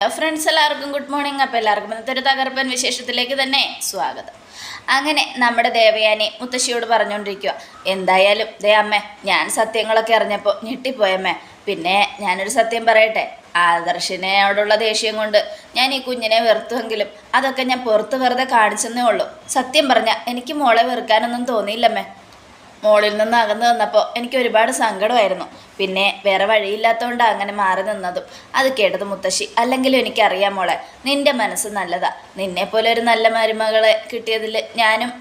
Hello friends എല്ലാവർക്കും good morning അപ്പോൾ എല്ലാവർക്കും ഇന്നത്തെ ഒരു തകർപ്പൻ വിശേഷത്തിലേക്ക് തന്നെ സ്വാഗതം. അങ്ങനെ നമ്മുടെ ദേവയാനി മുത്തശ്ശിയോട് പറഞ്ഞുകൊണ്ടിരിക്കുക എന്തായാലും ദേ അമ്മേ ഞാൻ സത്യങ്ങളൊക്കെ അറിഞ്ഞപ്പോൾ ഞെട്ടിപ്പോയമ്മേ പിന്നെ ഞാനൊരു സത്യം പറയട്ടെ ആദർശിനോടുള്ള ദേഷ്യം കൊണ്ട് ഞാൻ ഈ കുഞ്ഞിനെ വെറുത്തുവെങ്കിലും അതൊക്കെ ഞാൻ പുറത്ത് വെറുതെ കാണിച്ചെന്നേ ഉള്ളൂ. സത്യം പറഞ്ഞാൽ എനിക്ക് മോളെ വെറുക്കാനൊന്നും തോന്നിയില്ലമ്മേ മോളിൽ നിന്ന് അകന്നു വന്നപ്പോൾ എനിക്ക് ഒരുപാട് സങ്കടമായിരുന്നു. പിന്നെ വേറെ വഴിയില്ലാത്തതുകൊണ്ട് അങ്ങനെ മാറി നിന്നതും. അത് കേട്ടത് മുത്തശ്ശി അല്ലെങ്കിലും എനിക്കറിയാം മോളെ നിന്റെ മനസ്സ് നല്ലതാ. നിന്നെ പോലെ ഒരു നല്ല മരുമകളെ കിട്ടിയതിൽ ഞാനും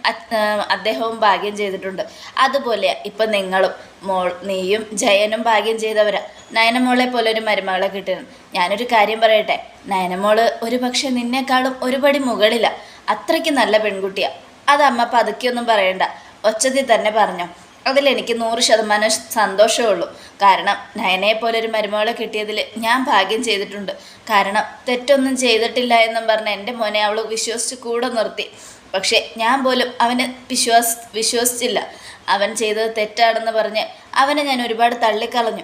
അദ്ദേഹവും ഭാഗ്യം ചെയ്തിട്ടുണ്ട്. അതുപോലെ ഇപ്പം നിങ്ങളും മോൾ നീയും ജയനും ഭാഗ്യം ചെയ്തവരാ. നയനമോളെ പോലെ ഒരു മരുമകളെ കിട്ടിയത് ഞാനൊരു കാര്യം പറയട്ടെ നയനമോൾ ഒരു പക്ഷേ നിന്നെക്കാളും ഒരുപടി മുകളില. അത്രയ്ക്ക് നല്ല പെൺകുട്ടിയാ. അത് അമ്മ പതുക്കിയൊന്നും പറയണ്ട. ഒച്ചത്തിൽ തന്നെ പറഞ്ഞു അതിലെനിക്ക് നൂറ് ശതമാനം സന്തോഷമേ ഉള്ളൂ കാരണം നയനയെ പോലെ ഒരു മരുമകളെ കിട്ടിയതിൽ ഞാൻ ഭാഗ്യം ചെയ്തിട്ടുണ്ട്. കാരണം തെറ്റൊന്നും ചെയ്തിട്ടില്ല എന്നും പറഞ്ഞ് എന്റെ മോനെ അവൾ വിശ്വസിച്ച് കൂടെ നിർത്തി. പക്ഷേ ഞാൻ പോലും അവന് വിശ്വാസ് വിശ്വസിച്ചില്ല. അവൻ ചെയ്തത് തെറ്റാണെന്ന് പറഞ്ഞ് അവനെ ഞാൻ ഒരുപാട് തള്ളിക്കളഞ്ഞു.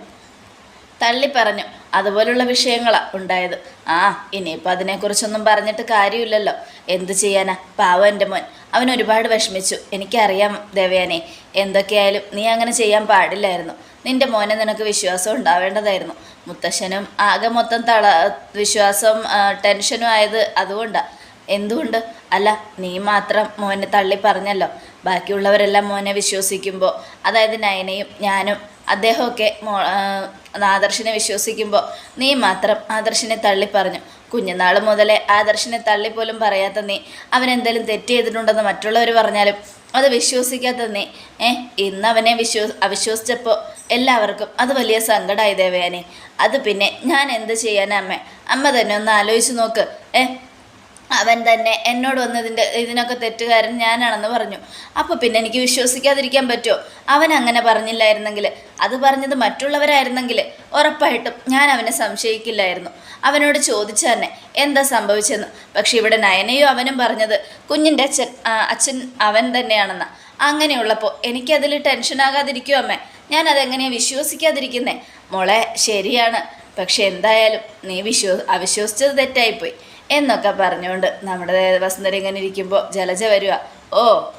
തള്ളി പറഞ്ഞു അതുപോലുള്ള വിഷയങ്ങളാണ് ഉണ്ടായത്. ആ ഇനിയിപ്പോൾ അതിനെക്കുറിച്ചൊന്നും പറഞ്ഞിട്ട് കാര്യമില്ലല്ലോ. എന്ത് ചെയ്യാനാ? പാവം എന്റെ മോൻ. അവൻ ഒരുപാട് വിഷമിച്ചു. എനിക്കറിയാം ദേവയാനെ എന്തൊക്കെയായാലും നീ അങ്ങനെ ചെയ്യാൻ പാടില്ലായിരുന്നു. നിന്റെ മോനെ നിനക്ക് വിശ്വാസം ഉണ്ടാവേണ്ടതായിരുന്നു. മുത്തശ്ശനും ആകെ മൊത്തം തള വിശ്വാസം ടെൻഷനും ആയത് അതുകൊണ്ടാണ് എന്തുകൊണ്ട്? അല്ല നീ മാത്രം മോനെ തള്ളി പറഞ്ഞല്ലോ. ബാക്കിയുള്ളവരെല്ലാം മോനെ വിശ്വസിക്കുമ്പോൾ അതായത് നയനയും ഞാനും അദ്ദേഹമൊക്കെ മോ ആദർശിനെ വിശ്വസിക്കുമ്പോൾ നീ മാത്രം ആദർശിനെ തള്ളി പറഞ്ഞു. കുഞ്ഞുനാൾ മുതലേ ആദർശിനെ തള്ളി പോലും പറയാത്ത നീ അവനെന്തെങ്കിലും തെറ്റ് ചെയ്തിട്ടുണ്ടെന്ന് മറ്റുള്ളവർ പറഞ്ഞാലും അത് വിശ്വസിക്കാത്ത നീ. ഏ ഇന്ന് അവനെ വിശ്വ അവിശ്വസിച്ചപ്പോൾ എല്ലാവർക്കും അത് വലിയ സങ്കടമായി ദേവയാനെ അത് പിന്നെ ഞാൻ എന്ത് ചെയ്യാനാ അമ്മ? അമ്മ തന്നെ ഒന്ന് ആലോചിച്ച് നോക്ക്. ഏ അവൻ തന്നെ എന്നോട് വന്നതിന്റെ ഇതിനൊക്കെ തെറ്റുകാരൻ ഞാനാണെന്ന് പറഞ്ഞു. അപ്പോൾ പിന്നെ എനിക്ക് വിശ്വസിക്കാതിരിക്കാൻ പറ്റുമോ അവൻ അങ്ങനെ പറഞ്ഞില്ലായിരുന്നെങ്കിൽ അത് പറഞ്ഞത് മറ്റുള്ളവരായിരുന്നെങ്കിൽ ഉറപ്പായിട്ടും ഞാൻ അവനെ സംശയിക്കില്ലായിരുന്നു. അവനോട് ചോദിച്ചു തന്നെ എന്താ സംഭവിച്ചെന്ന്? പക്ഷേ ഇവിടെ നയനയും അവനും പറഞ്ഞത് കുഞ്ഞിന്റെ അച്ഛൻ അച്ഛൻ അവൻ തന്നെയാണെന്ന്. അങ്ങനെയുള്ളപ്പോൾ എനിക്കതിൽ ടെൻഷനാകാതിരിക്കുമോ അമ്മേ? ഞാൻ അതെങ്ങനെയാണ് വിശ്വസിക്കാതിരിക്കുന്നേ? മോളെ ശരിയാണ്. പക്ഷെ എന്തായാലും നീ വിശ്വ അവിശ്വസിച്ചത് തെറ്റായിപ്പോയി. എന്നൊക്കെ പറഞ്ഞുകൊണ്ട് നമ്മുടെ വസുന്ധര ഇങ്ങനെ ഇരിക്കുമ്പോൾ ജലജ വരിക ഓ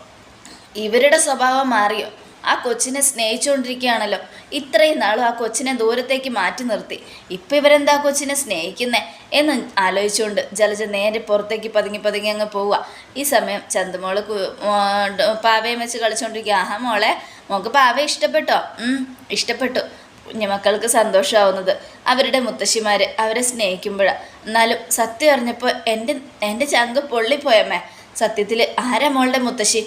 ഇവരുടെ സ്വഭാവം മാറിയോ? ആ കൊച്ചിനെ സ്നേഹിച്ചുകൊണ്ടിരിക്കുകയാണല്ലോ ഇത്രയും നാളും ആ കൊച്ചിനെ ദൂരത്തേക്ക് മാറ്റി നിർത്തി. ഇപ്പം ഇവരെന്താ കൊച്ചിനെ സ്നേഹിക്കുന്നേ? എന്ന് ആലോചിച്ചുകൊണ്ട് ജലജ നേരെ പുറത്തേക്ക് പതുങ്ങി പതുങ്ങി അങ്ങ് പോവുക ഈ സമയം ചന്തുമോൾ കു- പാവയും വെച്ച് കളിച്ചുകൊണ്ടിരിക്കുക ആഹാ മോളെ മോക്ക് പാവ ഇഷ്ടപ്പെട്ടോ? ഇഷ്ടപ്പെട്ടു. കുഞ്ഞുമക്കൾക്ക് സന്തോഷമാവുന്നത് അവരുടെ മുത്തശ്ശിമാർ അവരെ സ്നേഹിക്കുമ്പോഴാണ് എന്നാലും സത്യം അറിഞ്ഞപ്പോൾ എന്റെ എന്റെ ചങ്ക് പൊള്ളിപ്പോയമ്മേ. സത്യത്തിൽ ആരാ മോളുടെ മുത്തശ്ശി?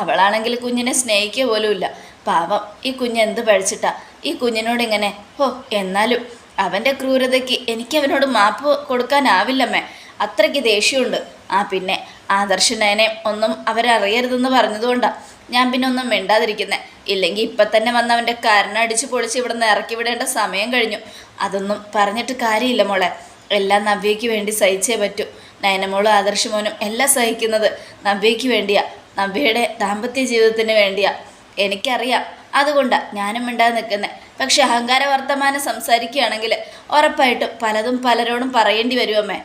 അവളാണെങ്കിൽ കുഞ്ഞിനെ സ്നേഹിക്കുക പോലുമില്ല പാവം ഈ കുഞ്ഞ് എന്ത് പഴിച്ചിട്ടാ ഈ കുഞ്ഞിനോട് ഇങ്ങനെ ഓ എന്നാലും അവന്റെ ക്രൂരതയ്ക്ക് എനിക്ക് അവനോട് മാപ്പ് കൊടുക്കാനാവില്ലമ്മേ. അത്രയ്ക്ക് ദേഷ്യമുണ്ട്. ആ പിന്നെ ആദർശനേനെ ഒന്നും അവരറിയരുതെന്ന് പറഞ്ഞതുകൊണ്ടാണ് ഞാൻ പിന്നെ ഒന്നും മിണ്ടാതിരിക്കുന്നത് ഇല്ലെങ്കിൽ ഇപ്പം തന്നെ വന്ന് അവന്റെ കരണടിച്ച് പൊളിച്ച് ഇവിടെ നിന്ന് ഇറക്കി വിടേണ്ട സമയം കഴിഞ്ഞു. അതൊന്നും പറഞ്ഞിട്ട് കാര്യമില്ല മോളെ. എല്ലാം നവ്യയ്ക്ക് വേണ്ടി സഹിച്ചേ പറ്റൂ. നയനമോളും ആദർശമോനും എല്ലാം സഹിക്കുന്നത് നവ്യയ്ക്ക് വേണ്ടിയാ. നവ്യയുടെ ദാമ്പത്യ ജീവിതത്തിന് വേണ്ടിയാ. എനിക്കറിയാം. അതുകൊണ്ടാണ് ഞാനും മിണ്ടാതെ നിൽക്കുന്നത് പക്ഷെ അഹങ്കാര വർത്തമാനം സംസാരിക്കുകയാണെങ്കിൽ ഉറപ്പായിട്ടും പലതും പലരോടും പറയേണ്ടി വരുമമ്മേ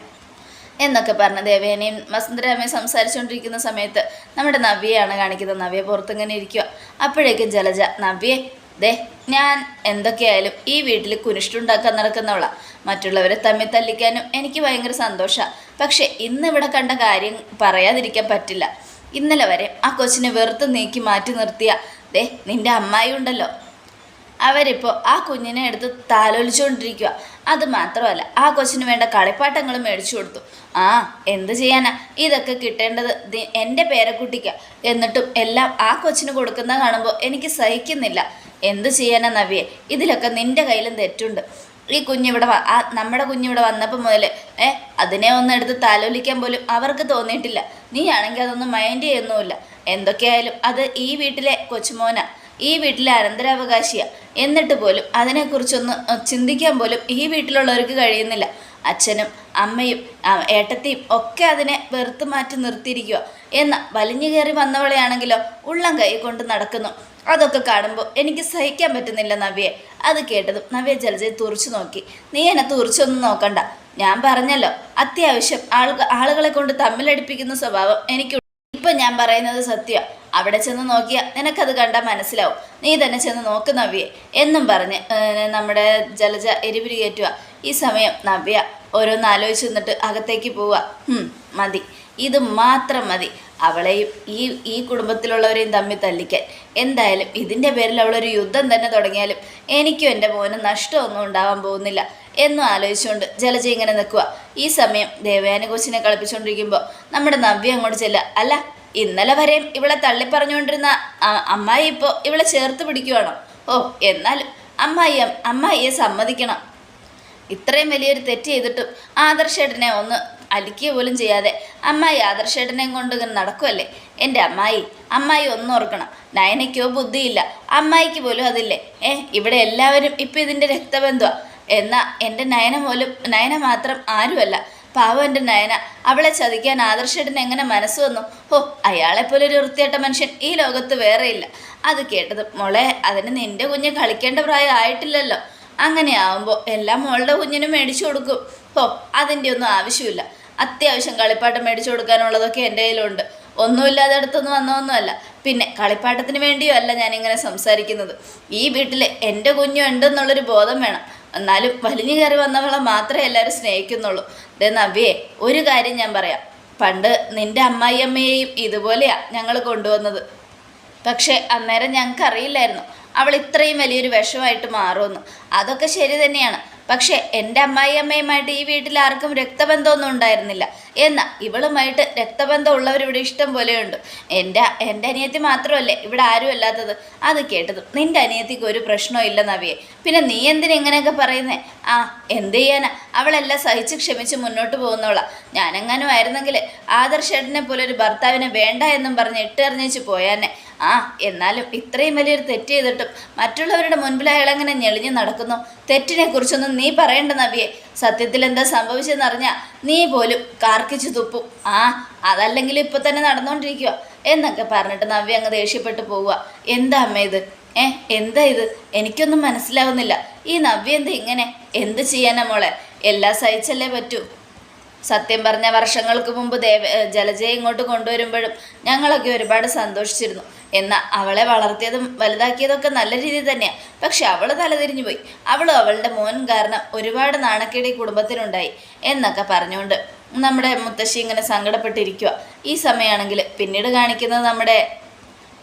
എന്നൊക്കെ പറഞ്ഞ് ദേവേനയും വസുന്ധരാമയും സംസാരിച്ചുകൊണ്ടിരിക്കുന്ന സമയത്ത് നമ്മുടെ നവ്യയാണ് കാണിക്കുന്നത്. നവ്യ പുറത്തിങ്ങനെ ഇരിക്കുക അപ്പോഴേക്കും ജലജ നവ്യേ ദേ ഞാൻ എന്തൊക്കെയായാലും ഈ വീട്ടിൽ കുനിഷ്ടുണ്ടാക്കാൻ നടക്കുന്നവളാ. മറ്റുള്ളവരെ തമ്മിൽ തല്ലിക്കാനും എനിക്ക് ഭയങ്കര സന്തോഷമാണ് പക്ഷേ ഇന്ന് ഇവിടെ കണ്ട കാര്യം പറയാതിരിക്കാൻ പറ്റില്ല. ഇന്നലെ വരെ ആ കൊച്ചിനെ വെറുത്ത് നീക്കി മാറ്റി നിർത്തിയ. ദേ നിന്റെ അമ്മായി ഉണ്ടല്ലോ അവരിപ്പോൾ ആ കുഞ്ഞിനെ എടുത്ത് താലോലിച്ചുകൊണ്ടിരിക്കുക അത് മാത്രമല്ല ആ കൊച്ചിന് വേണ്ട കളിപ്പാട്ടങ്ങൾ മേടിച്ചു കൊടുത്തു. ആ എന്ത് ചെയ്യാനാ? ഇതൊക്കെ കിട്ടേണ്ടത് എന്റെ പേരക്കുട്ടിക്ക. എന്നിട്ടും എല്ലാം ആ കൊച്ചിന് കൊടുക്കുന്ന കാണുമ്പോൾ എനിക്ക് സഹിക്കുന്നില്ല. എന്ത് ചെയ്യാനാ നവ്യെ? ഇതിലൊക്കെ നിന്റെ കയ്യിലും തെറ്റുണ്ട്. ഈ കുഞ്ഞിവിടെ ആ നമ്മുടെ കുഞ്ഞിവിടെ വന്നപ്പോൾ മുതൽ ഏ അതിനെ ഒന്ന് എടുത്ത് താലോലിക്കാൻ പോലും അവർക്ക് തോന്നിയിട്ടില്ല. നീ ആണെങ്കിൽ അതൊന്നും മൈൻഡ് ചെയ്യുന്നുമില്ല. എന്തൊക്കെയായാലും അത് ഈ വീട്ടിലെ കൊച്ചുമോനാ. ഈ വീട്ടിലെ അനന്തരാവകാശിയാ. എന്നിട്ട് പോലും അതിനെക്കുറിച്ചൊന്ന് ചിന്തിക്കാൻ പോലും ഈ വീട്ടിലുള്ളവർക്ക് കഴിയുന്നില്ല. അച്ഛനും അമ്മയും ഏട്ടത്തെയും ഒക്കെ അതിനെ വെറുത്ത് മാറ്റി നിർത്തിയിരിക്കുക എന്ന വലിഞ്ഞു കയറി വന്നവളെയാണെങ്കിലോ ഉള്ളം കൈ കൊണ്ട് നടക്കുന്നു. അതൊക്കെ കാണുമ്പോൾ എനിക്ക് സഹിക്കാൻ പറ്റുന്നില്ല നവ്യെ അത് കേട്ടതും നവ്യ ജലജയെ തുറച്ചു നോക്കി. നീ എന്നെ തുറച്ചൊന്നും നോക്കണ്ട. ഞാൻ പറഞ്ഞല്ലോ അത്യാവശ്യം ആളുക ആളുകളെ കൊണ്ട് തമ്മിലടിപ്പിക്കുന്ന സ്വഭാവം എനിക്ക് ഇപ്പം ഞാൻ പറയുന്നത് സത്യ അവിടെ ചെന്ന് നോക്കിയാൽ നിനക്കത് കണ്ടാൽ മനസ്സിലാവും. നീ തന്നെ ചെന്ന് നോക്ക് നവ്യെ. എന്നും പറഞ്ഞ് നമ്മുടെ ജലജ എരിപിരി കയറ്റുക ഈ സമയം നവ്യ ഓരോന്ന് ആലോചിച്ച് നിന്നിട്ട് അകത്തേക്ക് പോവുക മതി. ഇത് മാത്രം മതി. അവളെയും ഈ ഈ കുടുംബത്തിലുള്ളവരെയും തമ്മിൽ തല്ലിക്കാൻ. എന്തായാലും ഇതിന്റെ പേരിൽ അവളൊരു യുദ്ധം തന്നെ തുടങ്ങിയാലും എനിക്കും എന്റെ മോനും നഷ്ടമൊന്നും ഉണ്ടാവാൻ പോകുന്നില്ല എന്നും ആലോചിച്ചുകൊണ്ട് ജലജ ഇങ്ങനെ നിൽക്കുക ഈ സമയം ദേവയാനി കൊച്ചിനെ കളിപ്പിച്ചുകൊണ്ടിരിക്കുമ്പോൾ നമ്മുടെ നവ്യ അങ്ങോട്ട് ചെല്ലുക. അല്ല ഇന്നലെ വരെയും ഇവളെ തള്ളിപ്പറഞ്ഞുകൊണ്ടിരുന്ന അമ്മായി ഇപ്പോൾ ഇവളെ ചേർത്ത് പിടിക്കുവാണോ? ഓ എന്നാൽ അമ്മായി അമ്മായിയെ സമ്മതിക്കണം. ഇത്രയും വലിയൊരു തെറ്റ് ചെയ്തിട്ടും ആദർശേട്ടനെ ഒന്ന് അലിക്കുക പോലും ചെയ്യാതെ അമ്മായി ആദർശേട്ടനെയും കൊണ്ട് ഇങ്ങനെ നടക്കുമല്ലേ എന്റെ അമ്മായി അമ്മായി ഒന്നും ഓർക്കണം. നയനയ്ക്കോ ബുദ്ധിയില്ല. അമ്മായിക്ക് പോലും അതില്ലേ? ഏ ഇവിടെ എല്ലാവരും ഇപ്പം ഇതിന്റെ രക്തബന്ധമാണ് എന്നാൽ എന്റെ നയന പോലും നയന മാത്രം ആരുമല്ല. പാവം എന്റെ നയന. അവളെ ചതിക്കാൻ ആദർശേട്ടന് എങ്ങനെ മനസ്സ് വന്നു? ഓ അയാളെപ്പോലെ ഒരു വൃത്തിയേട്ട മനുഷ്യൻ ഈ ലോകത്ത് വേറെയില്ല അത് കേട്ടത് മോളെ അതിന് നിന്റെ കുഞ്ഞ് കളിക്കേണ്ട പ്രായം ആയിട്ടില്ലല്ലോ. അങ്ങനെ ആവുമ്പോൾ എല്ലാം മോളുടെ കുഞ്ഞിനും മേടിച്ചു കൊടുക്കും. ഓ അതിന്റെ ഒന്നും ആവശ്യമില്ല. അത്യാവശ്യം കളിപ്പാട്ടം മേടിച്ചു കൊടുക്കാനുള്ളതൊക്കെ എന്റെ കയ്യിലുണ്ട്. ഒന്നുമില്ലാതെ അടുത്തൊന്നും വന്നതൊന്നുമല്ല. പിന്നെ കളിപ്പാട്ടത്തിന് വേണ്ടിയോ അല്ല ഞാനിങ്ങനെ സംസാരിക്കുന്നത്. ഈ വീട്ടിൽ എന്റെ കുഞ്ഞു ഉണ്ടെന്നുള്ളൊരു ബോധം വേണം. എന്നാലും വലിഞ്ഞു കയറി വന്നവളെ മാത്രമേ എല്ലാവരും സ്നേഹിക്കുന്നുള്ളൂ. ദേ നവ്യേ ഒരു കാര്യം ഞാൻ പറയാം. പണ്ട് നിന്റെ അമ്മായിയമ്മയെയും ഇതുപോലെയാ ഞങ്ങൾ കൊണ്ടുവന്നത്. പക്ഷേ അന്നേരം ഞങ്ങൾക്ക് അറിയില്ലായിരുന്നു അവൾ ഇത്രയും വലിയൊരു വിഷമായിട്ട് മാറുമെന്ന്. അതൊക്കെ ശരി തന്നെയാണ്. പക്ഷേ എന്റെ അമ്മായി അമ്മയുമായിട്ട് ഈ വീട്ടിൽ ആർക്കും രക്തബന്ധമൊന്നും ഉണ്ടായിരുന്നില്ല. എന്നാൽ ഇവളുമായിട്ട് രക്തബന്ധം ഉള്ളവർ ഇവിടെ ഇഷ്ടം പോലെയുണ്ട്. എന്റെ എന്റെ അനിയത്തി മാത്രമല്ലേ ഇവിടെ ആരും അല്ലാത്തത്? അത് കേട്ടത് നിന്റെ അനിയത്തിക്ക് ഒരു പ്രശ്നവും ഇല്ല നവിയെ. പിന്നെ നീ എന്തിനാ ഇങ്ങനെയൊക്കെ പറയുന്നേ? ആ എന്ത് ചെയ്യാനാ? അവളെല്ലാം സഹിച്ച് ക്ഷമിച്ച് മുന്നോട്ട് പോകുന്നവളാ. ഞാനെങ്ങാനും ആയിരുന്നെങ്കിൽ ആദർശേട്ടനെ പോലെ ഒരു ഭർത്താവിനെ വേണ്ട എന്നും പറഞ്ഞ് ഇട്ടെറിഞ്ഞേച്ച് പോയാനെ. ആ എന്നാലും ഇത്രയും വലിയൊരു തെറ്റ് ചെയ്തിട്ടും മറ്റുള്ളവരുടെ മുൻപിൽ അയാൾ ഞെളിഞ്ഞ് നടക്കുന്നു? തെറ്റിനെ കുറിച്ചൊന്നും നീ പറയേണ്ട നബിയെ. സത്യത്തിൽ എന്താ സംഭവിച്ചെന്ന് അറിഞ്ഞാൽ നീ പോലും കാർക്കിച്ചു തുപ്പും. ആ അതല്ലെങ്കിൽ ഇപ്പം തന്നെ നടന്നുകൊണ്ടിരിക്കുക എന്നൊക്കെ പറഞ്ഞിട്ട് നവ്യ അങ്ങ് ദേഷ്യപ്പെട്ടു പോവുക. എന്താ അമ്മ ഇത്? ഏ എന്താ ഇത്? എനിക്കൊന്നും മനസ്സിലാവുന്നില്ല. ഈ നവ്യ എന്താ ഇങ്ങനെ? എന്ത് ചെയ്യാനാ മോളെ? എല്ലാം സഹിച്ചല്ലേ പറ്റൂ? സത്യം പറഞ്ഞ വർഷങ്ങൾക്ക് മുമ്പ് ദേവ ജലജയെ ഇങ്ങോട്ട് കൊണ്ടുവരുമ്പോഴും ഞങ്ങളൊക്കെ ഒരുപാട് സന്തോഷിച്ചിരുന്നു. എന്നാൽ അവളെ വളർത്തിയതും വലുതാക്കിയതൊക്കെ നല്ല രീതിയിൽ തന്നെയാണ് പക്ഷെ അവൾ തലതിരിഞ്ഞു പോയി. അവളും അവളുടെ മോൻ കാരണം ഒരുപാട് നാണക്കേടി കുടുംബത്തിനുണ്ടായി എന്നൊക്കെ പറഞ്ഞുകൊണ്ട് നമ്മുടെ മുത്തശ്ശി ഇങ്ങനെ സങ്കടപ്പെട്ടിരിക്കുക ഈ സമയമാണെങ്കിൽ പിന്നീട് കാണിക്കുന്നത് നമ്മുടെ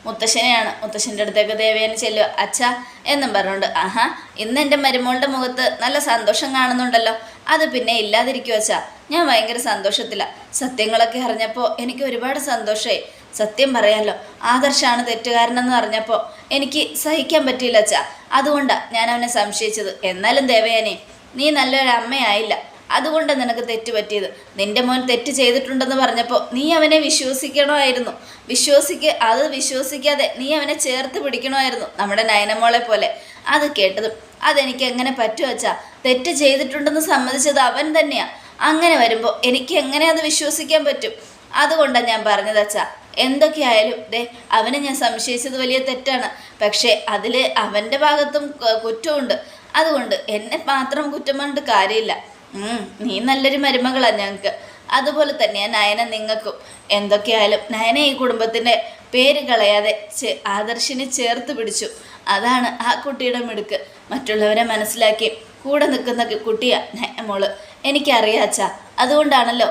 മുത്തശ്ശനെയാണ്. മുത്തശ്ശന്റെ അടുത്തേക്ക് ദേവേനെ ചെല്ലുക അച്ഛാ എന്നും പറഞ്ഞുകൊണ്ട് ആഹാ ഇന്ന് എന്റെ മരുമോളുടെ മുഖത്ത് നല്ല സന്തോഷം കാണുന്നുണ്ടല്ലോ. അത് പിന്നെ ഇല്ലാതിരിക്കുമോ അച്ഛാ. ഞാൻ ഭയങ്കര സന്തോഷത്തില. സത്യങ്ങളൊക്കെ അറിഞ്ഞപ്പോൾ എനിക്ക് ഒരുപാട് സന്തോഷമായി സത്യം പറയാലോ ആദർശാണ് തെറ്റുകാരനെന്ന് പറഞ്ഞപ്പോൾ എനിക്ക് സഹിക്കാൻ പറ്റിയില്ല അച്ഛാ. അതുകൊണ്ടാണ് ഞാൻ അവനെ സംശയിച്ചത്. എന്നാലും ദേവയാനെ നീ നല്ലൊരു അമ്മയായില്ല. അതുകൊണ്ട് നിനക്ക് തെറ്റ് പറ്റിയത്. നിന്റെ മോൻ തെറ്റ് ചെയ്തിട്ടുണ്ടെന്ന് പറഞ്ഞപ്പോൾ നീ അവനെ വിശ്വസിക്കണമായിരുന്നു. വിശ്വസിക്ക് അത് വിശ്വസിക്കാതെ നീ അവനെ ചേർത്ത് പിടിക്കണമായിരുന്നു നമ്മുടെ നയനമോളെ പോലെ. അത് കേട്ടതും അതെനിക്ക് എങ്ങനെ പറ്റുമോ അച്ഛാ? തെറ്റ് ചെയ്തിട്ടുണ്ടെന്ന് സമ്മതിച്ചത് അവൻ തന്നെയാ. അങ്ങനെ വരുമ്പോൾ എനിക്ക് എങ്ങനെ അത് വിശ്വസിക്കാൻ പറ്റും? അതുകൊണ്ടാണ് ഞാൻ പറഞ്ഞത് അച്ഛാ. എന്തൊക്കെയായാലും ദേ അവനെ ഞാൻ സംശയിച്ചത് വലിയ തെറ്റാണ്. പക്ഷേ അതിൽ അവന്റെ ഭാഗത്തും കുറ്റമുണ്ട് അതുകൊണ്ട് എന്നെ മാത്രം കുറ്റം കൊണ്ട് കാര്യമില്ല. നീ നല്ലൊരു മരുമകളാണ് ഞങ്ങൾക്ക് അതുപോലെ തന്നെയാണ് നയന നിങ്ങൾക്കും. എന്തൊക്കെയായാലും നയന ഈ കുടുംബത്തിന്റെ പേര് കളയാതെ ആദർശിനെ ചേർത്ത് പിടിച്ചു. അതാണ് ആ കുട്ടിയുടെ മിടുക്ക്. മറ്റുള്ളവരെ മനസ്സിലാക്കി കൂടെ നിൽക്കുന്ന കുട്ടിയാണ് മോൾ. എനിക്കറിയാച്ചാ അതുകൊണ്ടാണല്ലോ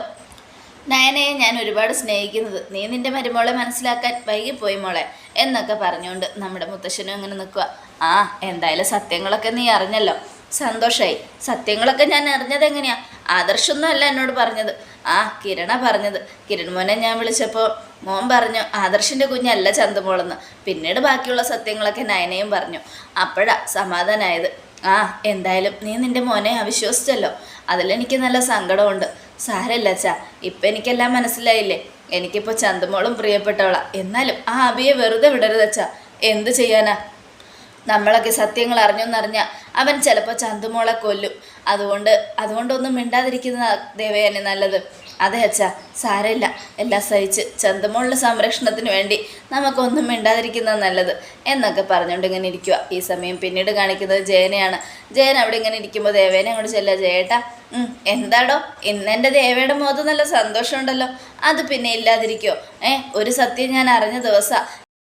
നയനയെ ഞാൻ ഒരുപാട് സ്നേഹിക്കുന്നത്. നീ നിന്റെ മരുമോളെ മനസ്സിലാക്കാൻ വൈകിപ്പോയി മോളെ എന്നൊക്കെ പറഞ്ഞുകൊണ്ട് നമ്മുടെ മുത്തശ്ശനും അങ്ങനെ നിൽക്കുക ആ എന്തായാലും സത്യങ്ങളൊക്കെ നീ അറിഞ്ഞല്ലോ. സന്തോഷമായി സത്യങ്ങളൊക്കെ ഞാൻ അറിഞ്ഞത് എങ്ങനെയാ? ആദർശൊന്നും അല്ല എന്നോട് പറഞ്ഞത്. ആ കിരണ പറഞ്ഞത്. കിരൺ മോനെ ഞാൻ വിളിച്ചപ്പോൾ മോൻ പറഞ്ഞു ആദർശിന്റെ കുഞ്ഞല്ല ചന്തുമോളെന്ന്. പിന്നീട് ബാക്കിയുള്ള സത്യങ്ങളൊക്കെ നയനയും പറഞ്ഞു. അപ്പോഴാ സമാധാനമായത് ആ എന്തായാലും നീ നിന്റെ മോനെ അവിശ്വസിച്ചല്ലോ. അതിലെനിക്ക് നല്ല സങ്കടമുണ്ട്. സാരമില്ല അച്ഛാ. ഇപ്പം എനിക്കെല്ലാം മനസ്സിലായില്ലേ? എനിക്കിപ്പോൾ ചന്തമോളും പ്രിയപ്പെട്ടവളാ. എന്നാലും ആ അബിയെ വെറുതെ വിടരുത് അച്ഛാ. എന്ത് ചെയ്യാനാ? നമ്മളൊക്കെ സത്യങ്ങൾ അറിഞ്ഞെന്നറിഞ്ഞാൽ അവൻ ചിലപ്പോൾ ചന്തുമോളെ കൊല്ലും. അതുകൊണ്ട് അതുകൊണ്ടൊന്നും മിണ്ടാതിരിക്കുന്ന ദേവയാനി നല്ലത്. അതെ അച്ഛാ സാരമില്ല. എല്ലാം സഹിച്ച് ചന്തമോളുടെ സംരക്ഷണത്തിന് വേണ്ടി നമുക്കൊന്നും മിണ്ടാതിരിക്കുന്നത് നല്ലത് എന്നൊക്കെ പറഞ്ഞുകൊണ്ട് ഇങ്ങനെ ഇരിക്കുക ഈ സമയം പിന്നീട് കാണിക്കുന്നത് ജയനെയാണ്. ജയൻ അവിടെ ഇങ്ങനെ ഇരിക്കുമ്പോൾ ദേവേനെ അങ്ങോട്ട് ചെല്ലുക ജയേട്ടാ എന്താടോ? ഇന്നെന്റെ ദേവയുടെ മുഖത്ത് നല്ല സന്തോഷമുണ്ടല്ലോ. അത് പിന്നെ ഇല്ലാതിരിക്കുമോ ഏ ഒരു സത്യം ഞാൻ അറിഞ്ഞ ദിവസം.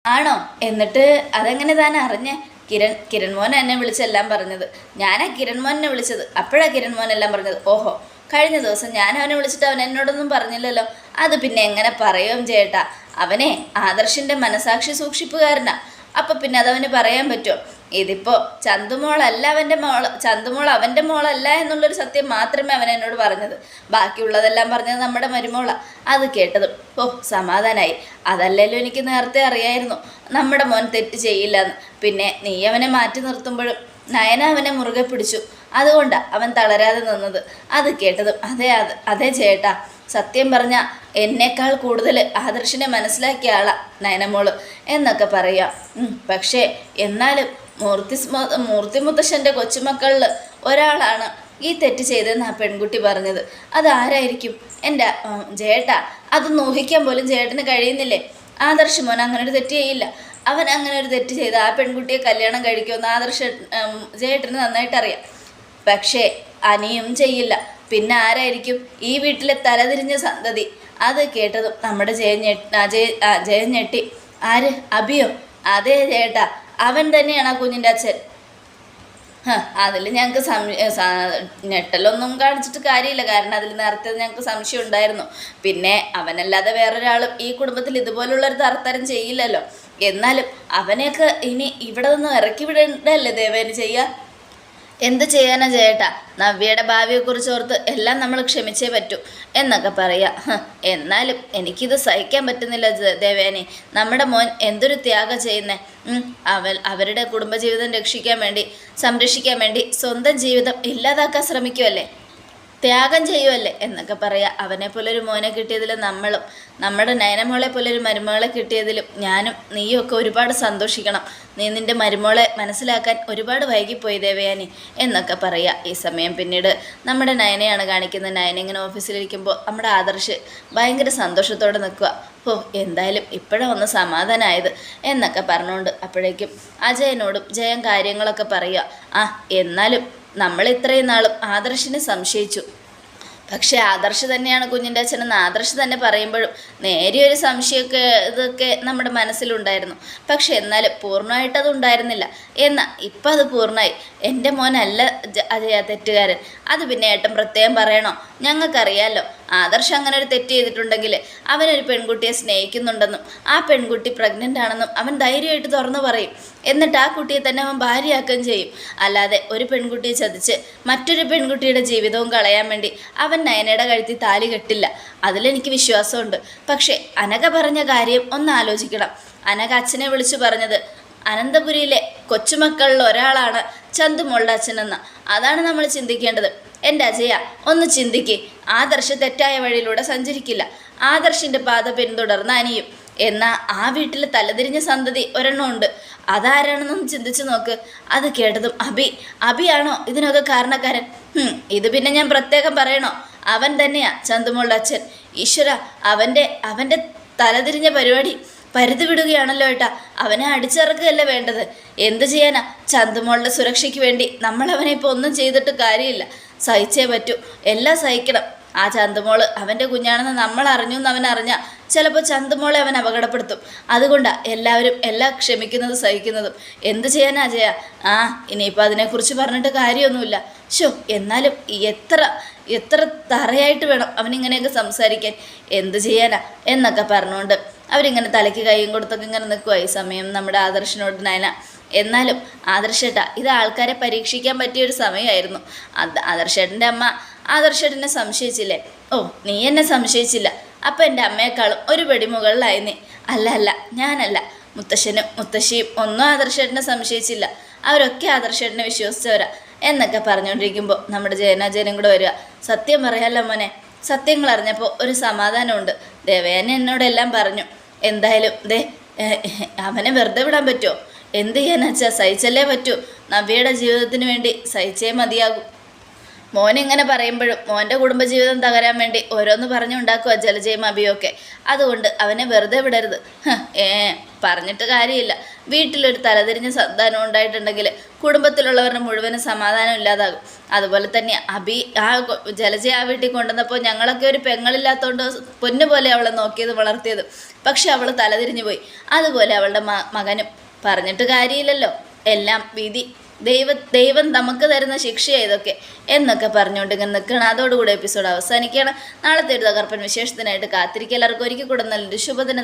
ആണോ? എന്നിട്ട് അതെങ്ങനെ താൻ അറിഞ്ഞേ? കിരൺ കിരൺ മോൻ എന്നെ വിളിച്ചെല്ലാം പറഞ്ഞത്. ഞാനാ കിരൺ മോനെ വിളിച്ചത്. അപ്പോഴാണ് കിരൺ മോൻ എല്ലാം പറഞ്ഞത്. ഓഹോ കഴിഞ്ഞ ദിവസം ഞാൻ അവനെ വിളിച്ചിട്ട് അവൻ എന്നോടൊന്നും പറഞ്ഞില്ലല്ലോ. അത് പിന്നെ എങ്ങനെ പറയുകയും ചേട്ടാ? അവനെ ആദർശിന്റെ മനസാക്ഷി സൂക്ഷിപ്പുകാരനാ. അപ്പം പിന്നെ അതവന് പറയാൻ പറ്റുമോ? ഇതിപ്പോൾ ചന്തുമോളല്ല അവന്റെ മോൾ ചന്തുമോൾ അവന്റെ മോളല്ല എന്നുള്ളൊരു സത്യം മാത്രമേ അവൻ എന്നോട് പറഞ്ഞത്. ബാക്കിയുള്ളതെല്ലാം പറഞ്ഞത് നമ്മുടെ മരുമോളാണ് അത് കേട്ടതും ഓ സമാധാനായി. അതല്ലല്ലോ എനിക്ക് നേരത്തെ അറിയായിരുന്നു. നമ്മുടെ മോൻ തെറ്റ് ചെയ്യില്ലെന്ന്. പിന്നെ നീ അവനെ മാറ്റി നിർത്തുമ്പോഴും നയന അവനെ മുറുകെ പിടിച്ചു. അതുകൊണ്ടാണ് അവൻ തളരാതെ നിന്നത്. അത് കേട്ടതും അതെ അത് അതെ ചേട്ടാ. സത്യം പറഞ്ഞ എന്നേക്കാൾ കൂടുതൽ ആദർശിനെ മനസ്സിലാക്കിയ ആളാ നയനമോൾ എന്നൊക്കെ പറയാം. പക്ഷേ എന്നാലും മൂർത്തി മൂർത്തിമുത്തശ്ശന്റെ മൂർത്തി മുത്തശ്ശന്റെ കൊച്ചുമക്കളിൽ ഒരാളാണ് ഈ തെറ്റ് ചെയ്തതെന്ന് ആ പെൺകുട്ടി പറഞ്ഞത്? അതാരായിരിക്കും? എന്റെ ജേട്ടാ അത് നോഹിക്കാൻ പോലും ചേട്ടന് കഴിയുന്നില്ലേ? ആദർശ് മോൻ അങ്ങനെ ഒരു തെറ്റ് ചെയ്യില്ല. അവൻ അങ്ങനെ ഒരു തെറ്റ് ചെയ്ത് ആ പെൺകുട്ടിയെ കല്യാണം കഴിക്കുമെന്ന് ആദർശ ജേട്ടന് നന്നായിട്ട് അറിയാം പക്ഷേ അനിയും ചെയ്യില്ല. പിന്നെ ആരായിരിക്കും? ഈ വീട്ടിലെ തലതിരിഞ്ഞ സന്തതി. അത് കേട്ടതും നമ്മുടെ ജയഞ്ഞെ ജയ ജയഞ്ഞെട്ടി ആര്? അഭിയോ അതേ ചേട്ടാ അവൻ തന്നെയാണ് ആ കുഞ്ഞിന്റെ അച്ഛൻ. അതിൽ ഞങ്ങൾക്ക് ഞെട്ടലൊന്നും കാണിച്ചിട്ട് കാര്യമില്ല. കാരണം അതിൽ നേരത്തെ ഞങ്ങൾക്ക് സംശയം ഉണ്ടായിരുന്നു. പിന്നെ അവനല്ലാതെ വേറൊരാളും ഈ കുടുംബത്തിൽ ഇതുപോലുള്ളൊരു തർത്തരം ചെയ്യില്ലല്ലോ. എന്നാലും അവനെയൊക്കെ ഇനി ഇവിടെ നിന്ന് ഇറക്കി വിടണ്ടല്ലേ ദേവേന് ചെയ്യുക എന്ത് ചെയ്യാനാ ചേട്ടാ നവ്യയുടെ ഭാവിയെക്കുറിച്ച് ഓർത്ത് എല്ലാം നമ്മൾ ക്ഷമിച്ചേ പറ്റൂ എന്നൊക്കെ പറയാം. എന്നാലും എനിക്കിത് സഹിക്കാൻ പറ്റുന്നില്ല ദേവേനെ. നമ്മുടെ മോൻ എന്തൊരു ത്യാഗം ചെയ്യുന്നേ. അവൽ അവരുടെ കുടുംബജീവിതം രക്ഷിക്കാൻ വേണ്ടി സംരക്ഷിക്കാൻ വേണ്ടി സ്വന്തം ജീവിതം ഇല്ലാതാക്കാൻ ശ്രമിക്കുമല്ലേ ത്യാഗം ചെയ്യുമല്ലേ എന്നൊക്കെ പറയാം. അവനെ പോലൊരു മോനെ കിട്ടിയതിലും നമ്മളും നമ്മുടെ നയനമോളെ പോലൊരു മരുമകളെ കിട്ടിയതിലും ഞാനും നീയും ഒക്കെ ഒരുപാട് സന്തോഷിക്കണം. നീ നിന്റെ മരുമോളെ മനസ്സിലാക്കാൻ ഒരുപാട് വൈകിപ്പോയി ദേവയാനി എന്നൊക്കെ പറയാം. ഈ സമയം പിന്നീട് നമ്മുടെ നയനയാണ് കാണിക്കുന്നത്. നയന ഇങ്ങനെ ഓഫീസിലിരിക്കുമ്പോൾ നമ്മുടെ ആദർശ് ഭയങ്കര സന്തോഷത്തോടെ നിൽക്കുക ഓ എന്തായാലും ഇപ്പോഴാണ് ഒന്ന് സമാധാനമായത് എന്നൊക്കെ പറഞ്ഞുകൊണ്ട് അപ്പോഴേക്കും അജയനോടും ജയൻ കാര്യങ്ങളൊക്കെ പറയുക ആ എന്നാലും നമ്മൾ ഇത്രയും നാളും ആദർശിനെ സംശയിച്ചു. പക്ഷേ ആദർശ് തന്നെയാണ് കുഞ്ഞിന്റെ അച്ഛനെന്ന് ആദർശ് തന്നെ പറയുമ്പോഴും നേരിയൊരു സംശയമൊക്കെ ഇതൊക്കെ നമ്മുടെ മനസ്സിലുണ്ടായിരുന്നു. പക്ഷെ എന്നാലും പൂർണമായിട്ട് ഉണ്ടായിരുന്നില്ല എന്നാൽ ഇപ്പം അത് പൂർണമായി. എന്റെ മോനല്ല തെറ്റുകാരൻ. അത് പിന്നെ ഏട്ടൻ പ്രത്യേകം പറയണോ? ഞങ്ങൾക്കറിയാമല്ലോ ആദർശ് അങ്ങനെ ഒരു തെറ്റ് ചെയ്തിട്ടുണ്ടെങ്കിൽ അവനൊരു പെൺകുട്ടിയെ സ്നേഹിക്കുന്നുണ്ടെന്നും ആ പെൺകുട്ടി പ്രഗ്നന്റ് ആണെന്നും അവൻ ധൈര്യമായിട്ട് തുറന്നു പറയും. എന്നിട്ട് ആ കുട്ടിയെ തന്നെ അവൻ ഭാര്യയാക്കുകയും ചെയ്യും. അല്ലാതെ ഒരു പെൺകുട്ടിയെ ചതിച്ച് മറ്റൊരു പെൺകുട്ടിയുടെ ജീവിതവും കളയാൻ വേണ്ടി അവൻ നയനയുടെ കഴുത്തി താലി കെട്ടില്ല. അതിലെനിക്ക് വിശ്വാസമുണ്ട്. പക്ഷേ അനക പറഞ്ഞ കാര്യം ഒന്ന് ആലോചിക്കണം. അനക അച്ഛനെ വിളിച്ചു പറഞ്ഞത് അനന്തപുരിയിലെ കൊച്ചുമക്കളിൽ ഒരാളാണ് ചന്തു മൊള്ളാച്ചൻ എന്ന. അതാണ് നമ്മൾ ചിന്തിക്കേണ്ടത്. എന്റെ അജയ ഒന്ന് ചിന്തിക്ക്. ആദർശ് തെറ്റായ വഴിയിലൂടെ സഞ്ചരിക്കില്ല. ആദർശിന്റെ പാത പിന്തുടർന്ന് അനിയും. എന്നാൽ ആ വീട്ടിൽ തലതിരിഞ്ഞ സന്തതി ഒരെണ്ണമുണ്ട് അതാരാണെന്നൊന്ന് ചിന്തിച്ചു നോക്ക്. അത് കേട്ടതും അബി അബിയാണോ ഇതിനൊക്കെ കാരണക്കാരൻ? ഇത് പിന്നെ ഞാൻ പ്രത്യേകം പറയണോ? അവൻ തന്നെയാ ചന്തുമോളുടെ അച്ഛൻ ഈശ്വര അവന്റെ അവന്റെ തലതിരിഞ്ഞ പരിപാടി. പരിധി വിടുകയാണല്ലോ ഏട്ടാ. അവനെ അടിച്ചിറക്കുകയല്ല വേണ്ടത്? എന്ത് ചെയ്യാനാ? ചന്തുമോളുടെ സുരക്ഷയ്ക്ക് വേണ്ടി നമ്മൾ അവനെ ഇപ്പോൾ ഒന്നും ചെയ്തിട്ട് കാര്യമില്ല. സഹിച്ചേ പറ്റൂ. എല്ലാം സഹിക്കണം. ആ ചന്തുമോൾ അവന്റെ കുഞ്ഞാണെന്ന് നമ്മൾ അറിഞ്ഞു എന്ന് അവൻ അറിഞ്ഞാൽ ചിലപ്പോൾ ചന്തുമോളെ അവൻ അപകടപ്പെടുത്തും. അതുകൊണ്ടാണ് എല്ലാവരും എല്ലാം ക്ഷമിക്കുന്നതും സഹിക്കുന്നതും. എന്ത് ചെയ്യാനാ ജയ? ആ ഇനിയിപ്പോൾ അതിനെക്കുറിച്ച് പറഞ്ഞിട്ട് കാര്യമൊന്നുമില്ല. ഷോ എന്നാലും എത്ര എത്ര തറയായിട്ട് വേണം അവനിങ്ങനെയൊക്കെ സംസാരിക്കാൻ. എന്ത് ചെയ്യാനാ? എന്നൊക്കെ പറഞ്ഞുകൊണ്ട് അവരിങ്ങനെ തലയ്ക്ക് കൈയും കൊടുത്തൊക്കെ ഇങ്ങനെ നിൽക്കുക ഈ സമയം നമ്മുടെ ആദർശനോട് നയന. എന്നാലും ആദർശേട്ടാ ഇത് ആൾക്കാരെ പരീക്ഷിക്കാൻ പറ്റിയ ഒരു സമയമായിരുന്നു. ആദർശേട്ടന്റെ അമ്മ ആദർശേട്ടനെ സംശയിച്ചില്ലേ? ഓ നീ എന്നെ സംശയിച്ചില്ല. അപ്പം എന്റെ അമ്മയെക്കാളും ഒരു പടി മുകളിലായി നീ. അല്ല അല്ല ഞാനല്ല. മുത്തശ്ശനും മുത്തശ്ശിയും ഒന്നും ആദർശേട്ടനെ സംശയിച്ചില്ല. അവരൊക്കെ ആദർശേട്ടനെ വിശ്വസിച്ചവരാ എന്നൊക്കെ പറഞ്ഞുകൊണ്ടിരിക്കുമ്പോൾ നമ്മുടെ ജയനാജയനും കൂടെ വരിക. സത്യം പറയാമല്ലോ മോനെ സത്യങ്ങൾ അറിഞ്ഞപ്പോൾ ഒരു സമാധാനമുണ്ട്. ദേവയാന എന്നോടെല്ലാം പറഞ്ഞു. എന്തായാലും ദേ അവനെ വെറുതെ വിടാൻ പറ്റുമോ എന്ത് ചെയ്യാനച്ചാ സഹിച്ചല്ലേ പറ്റൂ. നവ്യയുടെ ജീവിതത്തിന് വേണ്ടി സഹിച്ചേ മതിയാകും. മോൻ ഇങ്ങനെ പറയുമ്പോഴും മോന്റെ കുടുംബജീവിതം തകരാൻ വേണ്ടി ഓരോന്ന് പറഞ്ഞുണ്ടാക്കുക ജലജയും അഭിയൊക്കെ അതുകൊണ്ട് അവനെ വെറുതെ വിടരുത്. ഏ പറഞ്ഞിട്ട് കാര്യമില്ല. വീട്ടിലൊരു തലതിരിഞ്ഞ സന്താനം ഉണ്ടായിട്ടുണ്ടെങ്കിൽ കുടുംബത്തിലുള്ളവരുടെ മുഴുവനും സമാധാനം ഇല്ലാതാകും. അതുപോലെ തന്നെ അഭി ആ ജലജ ആ വീട്ടിൽ കൊണ്ടുവന്നപ്പോൾ ഞങ്ങളൊക്കെ ഒരു പെങ്ങളില്ലാത്തതുകൊണ്ട് പൊന്നു പോലെ അവളെ നോക്കിയത് വളർത്തിയത്. പക്ഷെ അവൾ തലതിരിഞ്ഞു പോയി. അതുപോലെ അവളുടെ മകനും പറഞ്ഞിട്ട് കാര്യമില്ലല്ലോ. എല്ലാം വിധി ദൈവ ദൈവം നമുക്ക് തരുന്ന ശിക്ഷയാണ് ഇതൊക്കെ എന്നൊക്കെ പറഞ്ഞുകൊണ്ട് ഇങ്ങനെ നിൽക്കണം അതോടുകൂടി എപ്പിസോഡ് അവസാനിക്കുകയാണ്. നാളത്തെ ഒരു തകർപ്പൻ വിശേഷത്തിനായിട്ട് കാത്തിരിക്കുക. എല്ലാവർക്കും ഒരിക്കൽ കൂടെ ശുഭദിനം